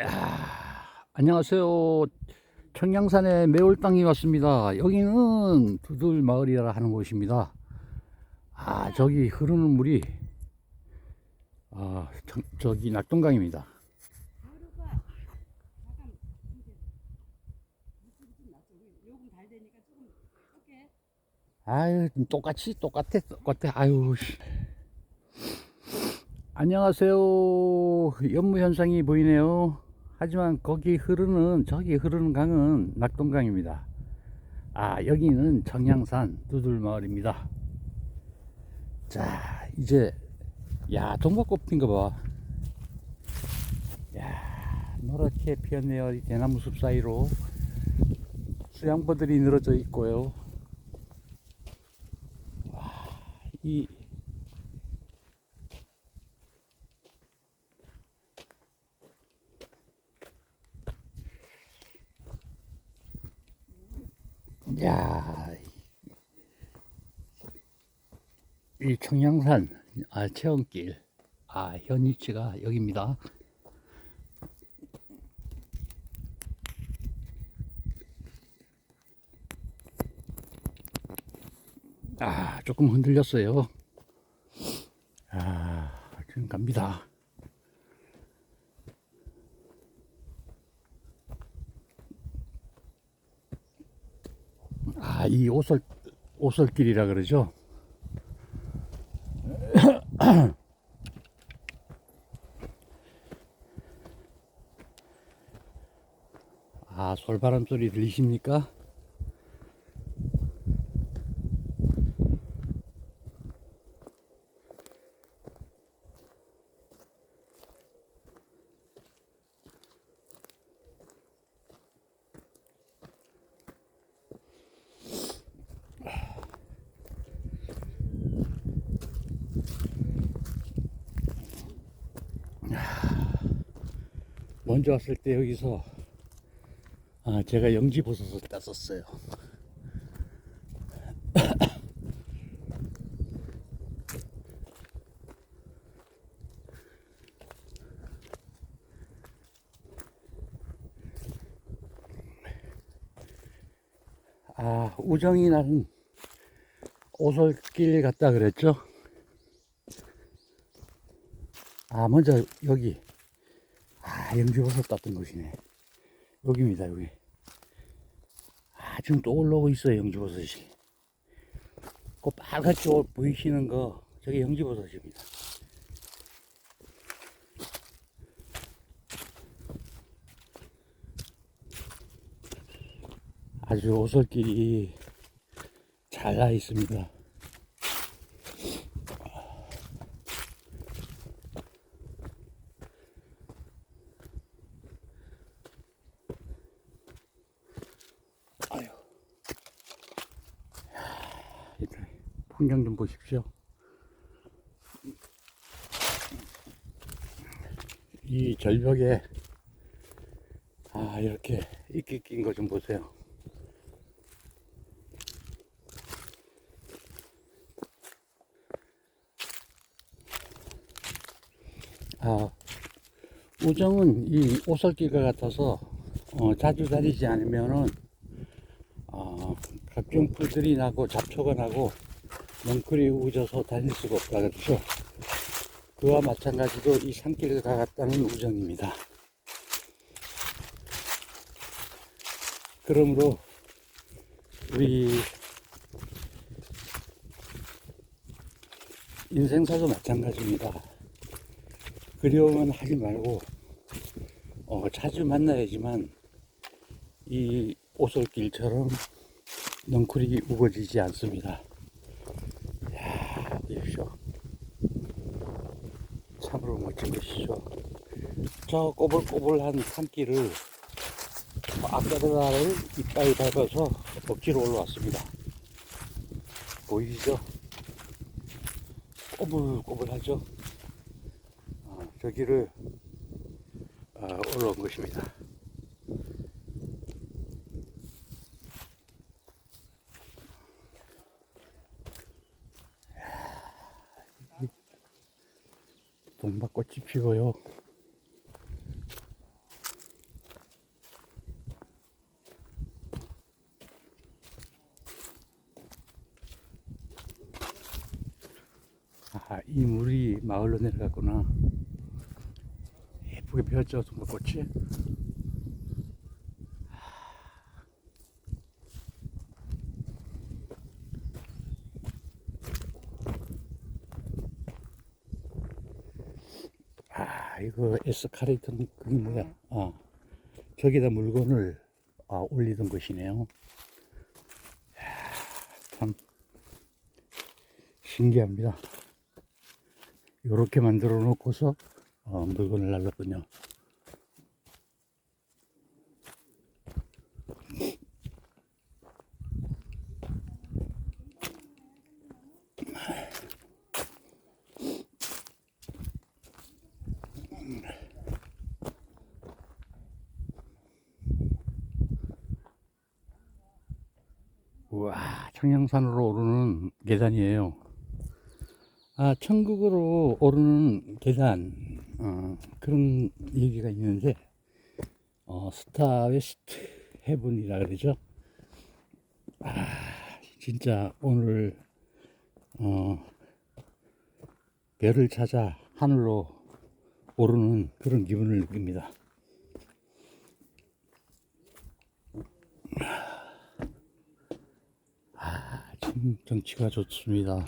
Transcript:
야, 안녕하세요. 청양산에 매월땅이 왔습니다. 여기는 두들 마을이라 하는 곳입니다. 아, 저기 흐르는 물이 아, 저, 저기 낙동강입니다. 아유, 똑같이 똑같아, 똑같아. 아유, 씨. 안녕하세요. 연무 현상이 보이네요. 하지만 거기 흐르는 저기 흐르는 강은 낙동강입니다. 아 여기는 청양산 두들마을입니다. 자 이제 야 동박꽃 핀 거 봐. 야 노랗게 피었네요. 이 대나무 숲 사이로 수양보들이 늘어져 있고요. 와, 이 야, 이 청양산 아, 체험길 아, 현 위치가 여기입니다. 아, 조금 흔들렸어요. 아, 지금 갑니다. 아, 이 오솔, 오솔길이라 그러죠? 아, 솔바람 소리 들리십니까? 먼저 왔을 때 여기서 아, 제가 영지버섯을 땄었어요. 아, 우정이 나는 오솔길 갔다 그랬죠? 아, 먼저 여기 아, 영지버섯 땄던 곳이네. 여기입니다, 여기. 아, 지금 또 올라오고 있어요, 영지버섯이. 그 빨갛게 올- 보이시는 거, 저게 영지버섯입니다. 아주 오솔길이 잘 나 있습니다. 아유. 일단 풍경 좀 보십시오. 이 절벽에 아 이렇게 이끼 낀 거 좀 보세요. 아 우정은 이 오솔길과 같아서 어, 자주 다니지 않으면은 어, 각종 풀들이 나고 잡초가 나고 넝쿨이 우져서 다닐 수가 없다 그렇죠. 그와 마찬가지로 이 산길을 가갔다는 우정입니다. 그러므로 우리 인생사도 마찬가지입니다. 그리움은 하지 말고 어, 자주 만나야지만 이 오솔길처럼 넝쿨이 우거지지 않습니다. 이야, 보십시오. 참으로 멋진 것이죠. 저 꼬불꼬불한 산길을 아까르다를 이빨이 밟아서 억지로 올라왔습니다. 보이시죠? 꼬불꼬불하죠? 어, 저기를 어, 올라온 것입니다. 동박꽃이 피고요. 아, 이 물이 마을로 내려갔구나. 예쁘게 피었죠, 동박꽃이. 뭐 이거 에스카레이터 그게 뭐야? 아, 저기다 물건을 아, 올리던 것이네요. 이야, 참 신기합니다. 이렇게 만들어 놓고서 어, 물건을 날랐군요. 우와, 청양산으로 오르는 계단이에요. 아, 천국으로 오르는 계단, 어, 그런 얘기가 있는데, 어, 스타웨스트 헤븐이라 그러죠. 아, 진짜 오늘, 어, 별을 찾아 하늘로 오르는 그런 기분을 느낍니다. 아, 참 경치가 좋습니다.